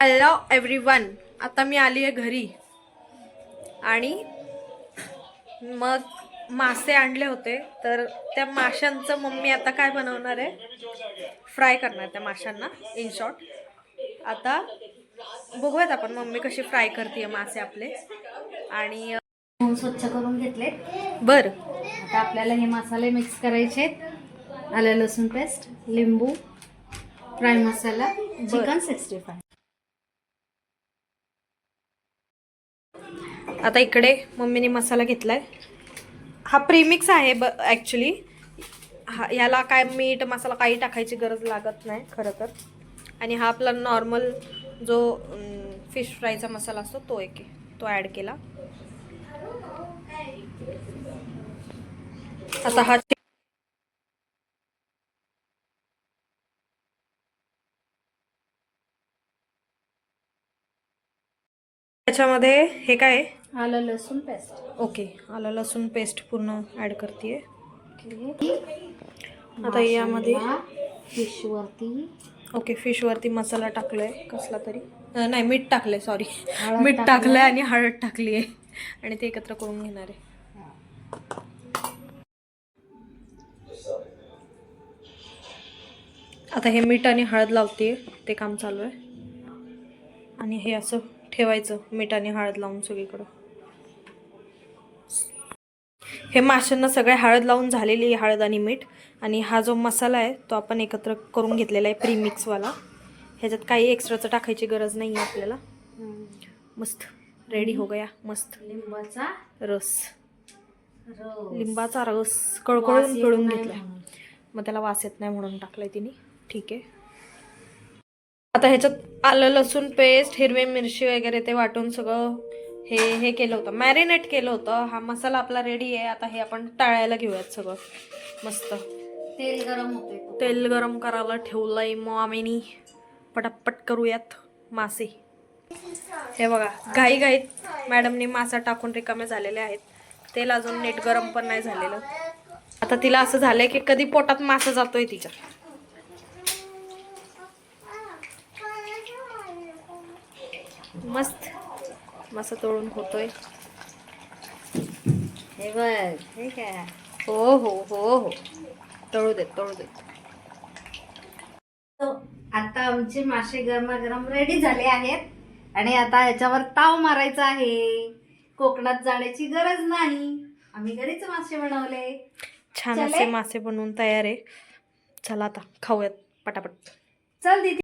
Hello every one आता मी आली आहे घरी. आणि मग मासे आणले होते. तर त्या माशांचं मम्मी आता काय बनवणार आहे? फ्राय करणार त्या माशांना इन शॉर्ट आता बघूयात आपण मम्मी कशी फ्राय करते मासे आपले. आणि स्वच्छ करून घेतले. बर. आता आपल्याला हे मसाले मिक्स करायचे आहेत. आलं लसूण पेस्ट लिंबू fry masala chicken sixty five आता इकडे मम्मीने मसाला घेतलाय. हा प्रीमिक्स आहे ब ॲक्च्युली हा ह्याला काय मीठ मसाला काही टाकायची गरज लागत नाही खरं तर. आणि हा आपला नॉर्मल जो फिश फ्रायचा मसाला असतो तो एक तो ॲड केला. आता हा त्याच्यामध्ये हे काय आहे? आलं लसूण पेस्ट ओके आलं लसूण पेस्ट पूर्ण ॲड करते आता यामध्ये फिश वरती ओके फिशवरती मसाला टाकलाय कसला तरी. नाही मीठ टाकलंय सॉरी हळद मीठ टाकलंय. टाकलंय आणि हळद टाकली आहे आणि ते एकत्र करून घेणार आहे. आता हे मीठ आणि हळद लावते ते काम चालू आहे. आणि हे असं ठेवायचं मीठ आणि हळद लावून सगळीकडं. हे माशांना सगळे हळद लावून झालेली आहे हळद आणि मीठ. आणि हा जो मसाला आहे तो आपण एकत्र करून घेतलेला आहे प्रीमिक्सवाला ह्याच्यात काही एक्स्ट्राचं टाकायची गरज नाही आहे आपल्याला. मस्त. रेडी हो गया. मस्त. लिंबाचा रस. लिंबाचा रस. कळकळून पिळून म्हणून. मग त्याला वास येत नाही म्हणून टाकलाय तिने. ठीक आहे. आता ह्याच्यात आलं लसूण पेस्ट हिरवी मिरची वगैरे ते वाटून सगळं हे हे केलं होतं. मॅरिनेट केलं होतं. हा मसाला आपला रेडी आहे. आता हे आपण टाळायला घेऊयात सगळं. मस्त. तेल गरम होते तेल गरम करायला ठेवलंय मॉमीनी पटापट करूयात मासे. हे बघा घाई घाईत मॅडमने मासा टाकून रिकामे झालेले आहेत. तेल अजून नीट गरम पण नाही झालेलं. आता तिला असं झालंय की कधी पोटात मासा जातोय तिच्या. मस्त. मासा तळून होतोय. हे बघ हे काय? हो हो हो हो. तळू देत तळू देत. आता आमचे मासे गरमागरम रेडी झाले आहेत. आणि आता याच्यावर ताव मारायचा आहे. कोकणात जाण्याची गरज नाही. आम्ही घरीच मासे बनवले. छान. असे मासे बनवून तयार आहे. चला आता खाऊयात पटापट. चल दीदी.